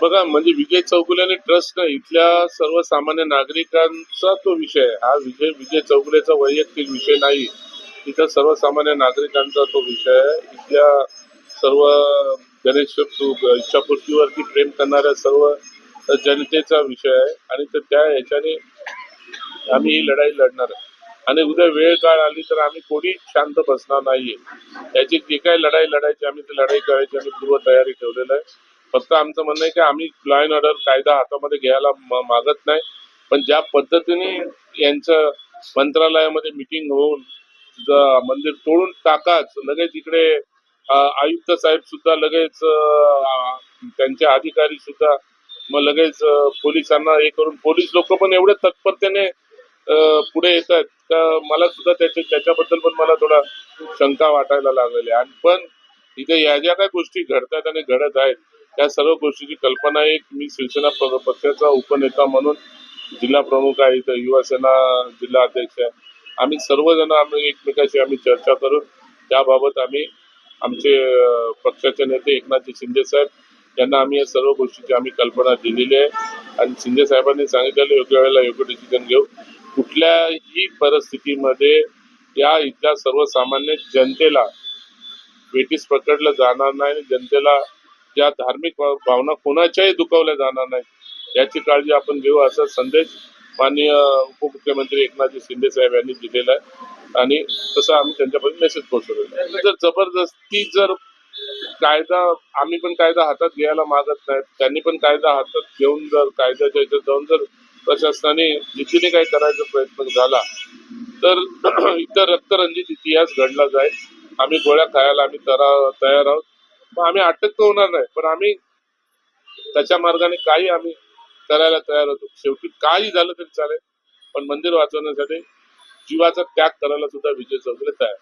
बघा म्हणजे विजय चौगुले ट्रस्ट नाही इथल्या सर्वसामान्य नागरिकांचा तो विषय हा विजय विजय चौगुलेचा वैयक्तिक विषय नाही. इथं सर्वसामान्य नागरिकांचा तो विषय आहे. इथल्या सर्व गणेश इच्छापूर्तीवरती प्रेम करणाऱ्या सर्व जनतेचा विषय आहे. आणि तर त्या ह्याच्याने आम्ही ही लढाई लढणार आहे. आणि उद्या वेळ काळ आली तर आम्ही कोणी शांत बसणार नाहीये. त्याची जी काही लढाई लढायची आम्ही ती लढाई करायची आम्ही पूर्व तयारी ठेवलेलं आहे. फक्त आमचं म्हणणं आहे की आम्ही लॉ अँड ऑर्डर कायदा हातामध्ये घ्यायला मागत नाही पण ज्या पद्धतीने यांचं मंत्रालयामध्ये मिटिंग होऊन मंदिर तोडून टाकाच लगेच इकडे आयुक्त साहेब सुद्धा लगेच त्यांचे अधिकारी सुद्धा मग लगेच पोलिसांना हे करून पोलीस लोक पण एवढे तत्परतेने पुढे येत आहेत का मला सुद्धा त्याच्या त्याच्याबद्दल पण मला थोडा शंका वाटायला लागलेली आहे. आणि पण इथे या ज्या काही गोष्टी घडतात आणि घडत आहेत त्या सर्व गोष्टीची कल्पना एक मी शिवसेना प- पक्षाचा उपनेता म्हणून जिल्हा प्रमुख आहे इथं युवासेना जिल्हा अध्यक्ष आहे. आम्ही सर्वजण आम्ही एकमेकाशी आम्ही चर्चा करून त्याबाबत आम्ही आमचे पक्षाचे नेते एकनाथजी शिंदे साहेब यांना आम्ही या सर्व गोष्टीची आम्ही कल्पना दिलेली आहे. आणि शिंदे साहेबांनी सांगितलेलं योग्य वेळेला योग्य डिसिजन घेऊ. कुठल्याही परिस्थितीमध्ये या इथल्या सर्वसामान्य जनतेला वेटीस पकडलं जाणार नाही आणि जनतेला या धार्मिक भाव- भावना कोणाच्याही दुखावल्या जाणार नाही याची काळजी आपण घेऊ असा संदेश माननीय उपमुख्यमंत्री एकनाथजी शिंदे साहेब यांनी दिलेला आहे. आणि तसं आम्ही त्यांच्यापर्यंत मेसेज पोहोचवलेला जर जबरदस्ती जर कायदा आम्ही पण कायदा हातात घ्यायला मागत नाही त्यांनी पण कायदा हातात घेऊन जर कायद्याच्या इथं जाऊन जर प्रशासनाने जिद्दीने काही करायचा प्रयत्न झाला तर इतर रक्तरंजित इतिहास घडला जाईल. आम्ही गोळ्या खायला आम्ही तयार आहोत. मग आम्ही अटक तर होणार नाही पण आम्ही त्याच्या मार्गाने काही आम्ही करायला तयार होतो. शेवटी काही झालं तरी चालेल पण मंदिर वाचवण्यासाठी जीवाचा त्याग करायला सुद्धा विजय चौधरी तयार